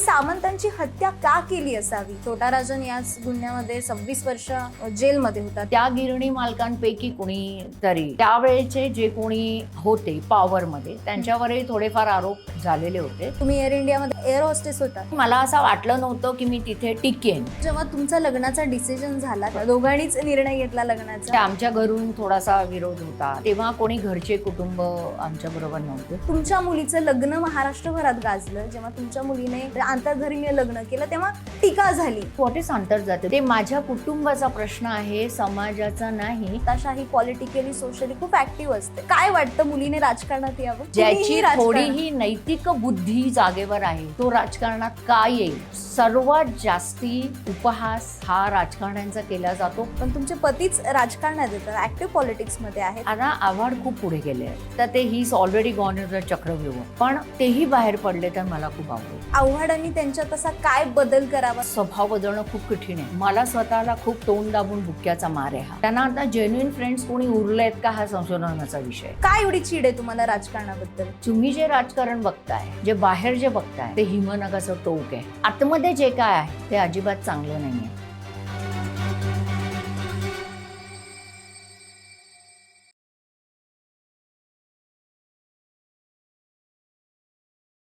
सामंतांची हत्या का केली असावी? छोटा राजन याच गुन्ह्यामध्ये सव्वीस वर्ष जेलमध्ये होता. त्या गिरणी मालकांपैकी कुणी तरी. त्यावेळेचे जे कोणी होते पॉवर मध्ये त्यांच्यावरही थोडेफार आरोप झालेले होते. तुम्ही एअर इंडियामध्ये एअर हॉस्टेस होता. मला असं वाटलं नव्हतं की मी तिथे टिकेन. जेव्हा तुमचा लग्नाचा डिसिजन झाला त्या दोघांनीच निर्णय घेतला ते लग्नाचा आमच्या घरून थोडासा विरोध होता. तेव्हा कोणी घरचे कुटुंब आमच्या बरोबर नव्हते. तुमच्या मुलीचं लग्न महाराष्ट्रभरात गाजलं जेव्हा तुमच्या मुलीने आंतरधर्मीय लग्न केलं तेव्हा टीका झाली. व्हॉट इज जाते ते माझ्या कुटुंबाचा प्रश्न आहे समाजाचा नाही. तशा ही पॉलिटिकली सोशली खूप ऍक्टिव्ह असते. काय वाटतं मुलीने राजकारणात यावं? ज्याची थोडीही नैतिक बुद्धी जागेवर आहे तो राजकारणात का येईल? सर्वात जास्ती उपहास हा राजकारण्यांचा केला जातो. पण तुमचे पतीच राजकारणात येतात ऍक्टिव्ह पॉलिटिक्समध्ये आहेत. आता आव्हाड खूप पुढे गेले आहे तर ते ही already gone in the chakravyuh. पण तेही बाहेर पडले तर मला खूप आवडेल. आव्हाडांनी त्यांच्यात असा काय बदल करावा? स्वभाव बदलणं खूप कठीण आहे. मला स्वतःला खूप तोंड दाबून बुक्क्याचा मार आहे हा. त्यांना आता जेन्युइन फ्रेंड्स कोणी उरले आहेत का हा संशोधनाचा विषय. काय एवढी चीड आहे तुम्हाला राजकारणाबद्दल? तुम्ही जे राजकारण बघताय जे बाहेर जे बघताय ते हिमनगाचं टोक आहे. आतमध्ये जे काय आहे ते अजिबात चांगलं नाहीये.